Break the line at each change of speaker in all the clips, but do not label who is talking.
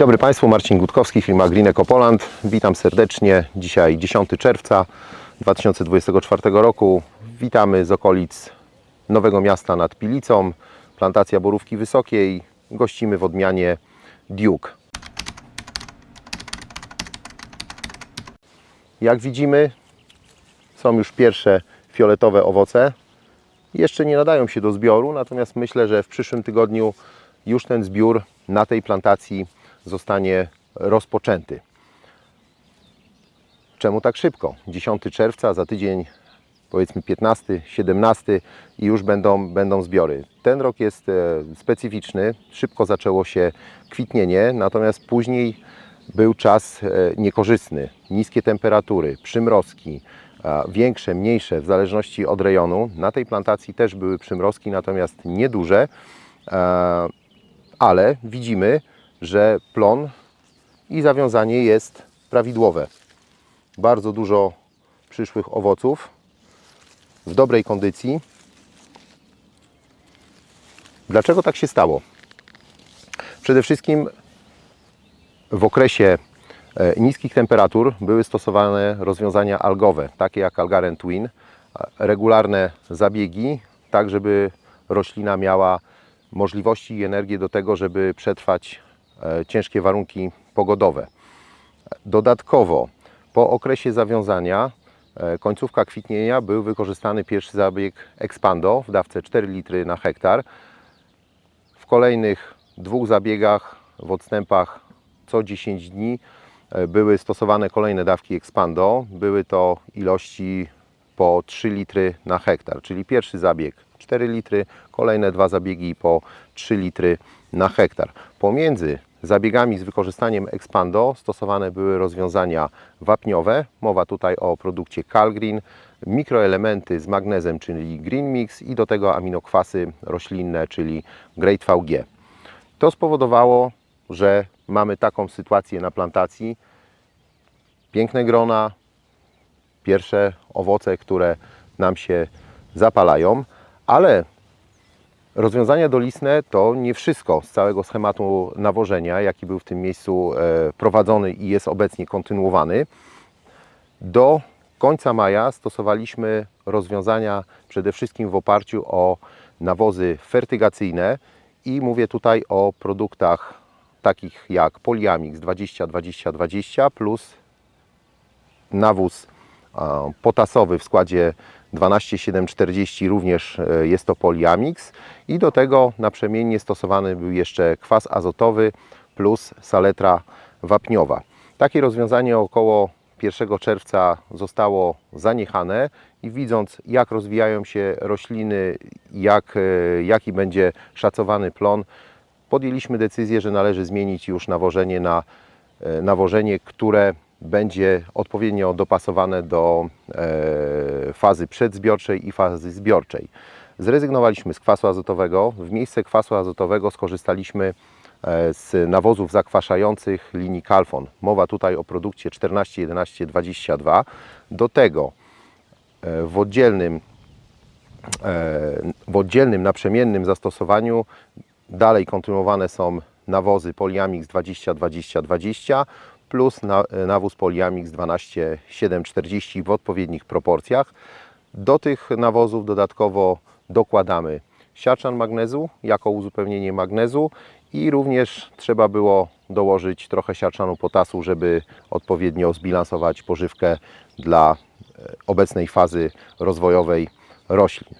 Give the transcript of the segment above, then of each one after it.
dobry Państwu, Marcin Gutkowski, firma Green Poland. Witam serdecznie. Dzisiaj 10 czerwca 2024 roku. Witamy z okolic Nowego Miasta nad Pilicą, plantacja Borówki Wysokiej. Gościmy w odmianie Duke. Jak widzimy, są już pierwsze fioletowe owoce. Jeszcze nie nadają się do zbioru, natomiast myślę, że w przyszłym tygodniu już ten zbiór na tej plantacji zostanie rozpoczęty. Czemu tak szybko? 10 czerwca, za tydzień powiedzmy 15, 17 i już będą, będą zbiory. Ten rok jest e, specyficzny, szybko zaczęło się kwitnienie, natomiast później był czas e, niekorzystny, niskie temperatury, przymrozki, większe, mniejsze w zależności od rejonu. Na tej plantacji też były przymrozki, natomiast nieduże, e, ale widzimy, że plon i zawiązanie jest prawidłowe. Bardzo dużo przyszłych owoców w dobrej kondycji. Dlaczego tak się stało? Przede wszystkim w okresie e, niskich temperatur były stosowane rozwiązania algowe, takie jak Algaren Twin, regularne zabiegi, tak żeby roślina miała możliwości i energię do tego, żeby przetrwać ciężkie warunki pogodowe. Dodatkowo po okresie zawiązania, e, końcówka kwitnienia, był wykorzystany pierwszy zabieg Expando w dawce 4 litry na hektar. W kolejnych dwóch zabiegach w odstępach co 10 dni e, były stosowane kolejne dawki Expando. Były to ilości po 3 litry na hektar, czyli pierwszy zabieg 4 litry, kolejne dwa zabiegi po 3 litry na hektar. Pomiędzy zabiegami z wykorzystaniem Expando stosowane były rozwiązania wapniowe. Mowa tutaj o produkcie Calgreen, mikroelementy z magnezem, czyli Green Mix i do tego aminokwasy roślinne, czyli Great VG. To spowodowało, że mamy taką sytuację na plantacji. Piękne grona, pierwsze owoce, które nam się zapalają, ale rozwiązania dolistne to nie wszystko z całego schematu nawożenia, jaki był w tym miejscu e, prowadzony i jest obecnie kontynuowany. Do końca maja stosowaliśmy rozwiązania przede wszystkim w oparciu o nawozy fertygacyjne i mówię tutaj o produktach takich jak Poliamix 20-20-20 plus nawóz e, potasowy w składzie 12740 również e, jest to Poliamix i do tego naprzemiennie stosowany był jeszcze kwas azotowy plus saletra wapniowa. Takie rozwiązanie około 1 czerwca zostało zaniechane i widząc jak rozwijają się rośliny, jak, e, jaki będzie szacowany plon, podjęliśmy decyzję, że należy zmienić już nawożenie na e, nawożenie, które będzie odpowiednio dopasowane do e, fazy przedzbiorczej i fazy zbiorczej. Zrezygnowaliśmy z kwasu azotowego. W miejsce kwasu azotowego skorzystaliśmy e, z nawozów zakwaszających linii Calfon. Mowa tutaj o produkcie 14, 11, 22. Do tego e, w oddzielnym, w oddzielnym naprzemiennym zastosowaniu dalej kontynuowane są nawozy Poliamix 20, 20, 20 plus na, nawóz Poliamix 12 740 w odpowiednich proporcjach. Do tych nawozów dodatkowo dokładamy siarczan magnezu jako uzupełnienie magnezu i również trzeba było dołożyć trochę siarczanu potasu, żeby odpowiednio zbilansować pożywkę dla e, obecnej fazy rozwojowej roślin.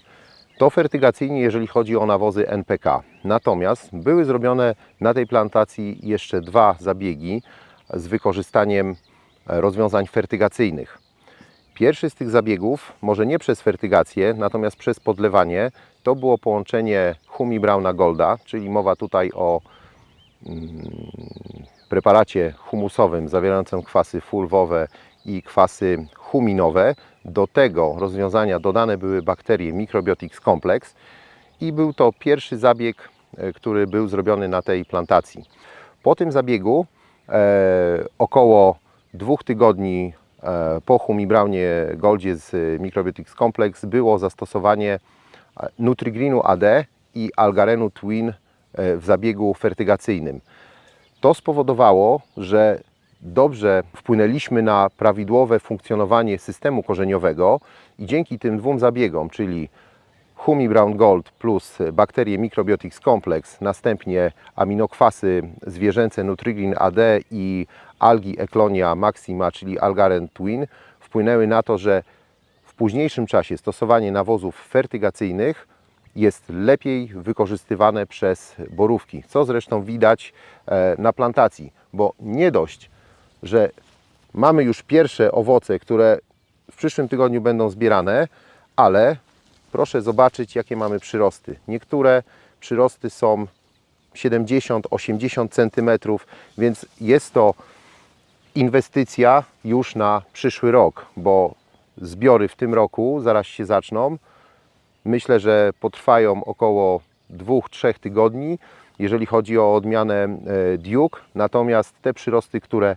To fertygacyjnie, jeżeli chodzi o nawozy NPK. Natomiast były zrobione na tej plantacji jeszcze dwa zabiegi z wykorzystaniem e, rozwiązań fertygacyjnych. Pierwszy z tych zabiegów, może nie przez fertygację, natomiast przez podlewanie, to było połączenie Humi Brauna Golda, czyli mowa tutaj o mm, preparacie humusowym zawierającym kwasy fulwowe i kwasy huminowe. Do tego rozwiązania dodane były bakterie Microbiotics Complex i był to pierwszy zabieg, e, który był zrobiony na tej plantacji. Po tym zabiegu około dwóch tygodni e, po Humibraunie Goldzie z Microbiotics Complex było zastosowanie e, Nutrigreenu AD i Algarenu Twin e, w zabiegu fertygacyjnym. To spowodowało, że dobrze wpłynęliśmy na prawidłowe funkcjonowanie systemu korzeniowego i dzięki tym dwóm zabiegom, czyli Humi Brown Gold plus bakterie Microbiotics Complex, następnie aminokwasy zwierzęce Nutriglin AD i algi Eclonia maxima, czyli Algaren Twin, wpłynęły na to, że w późniejszym czasie stosowanie nawozów fertygacyjnych jest lepiej wykorzystywane przez borówki, co zresztą widać e, na plantacji, bo nie dość, że mamy już pierwsze owoce, które w przyszłym tygodniu będą zbierane, ale proszę zobaczyć, jakie mamy przyrosty. Niektóre przyrosty są 70-80 cm, więc jest to inwestycja już na przyszły rok, bo zbiory w tym roku zaraz się zaczną. Myślę, że potrwają około 2-3 tygodni, jeżeli chodzi o odmianę e, Duke. Natomiast te przyrosty, które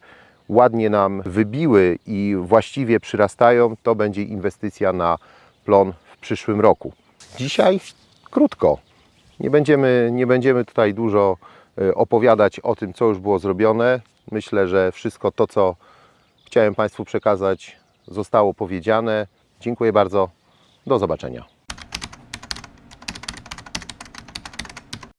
ładnie nam wybiły i właściwie przyrastają, to będzie inwestycja na plon przyszłym roku. Dzisiaj krótko. Nie będziemy, nie będziemy tutaj dużo e, opowiadać o tym, co już było zrobione. Myślę, że wszystko to, co chciałem Państwu przekazać, zostało powiedziane. Dziękuję bardzo. Do zobaczenia.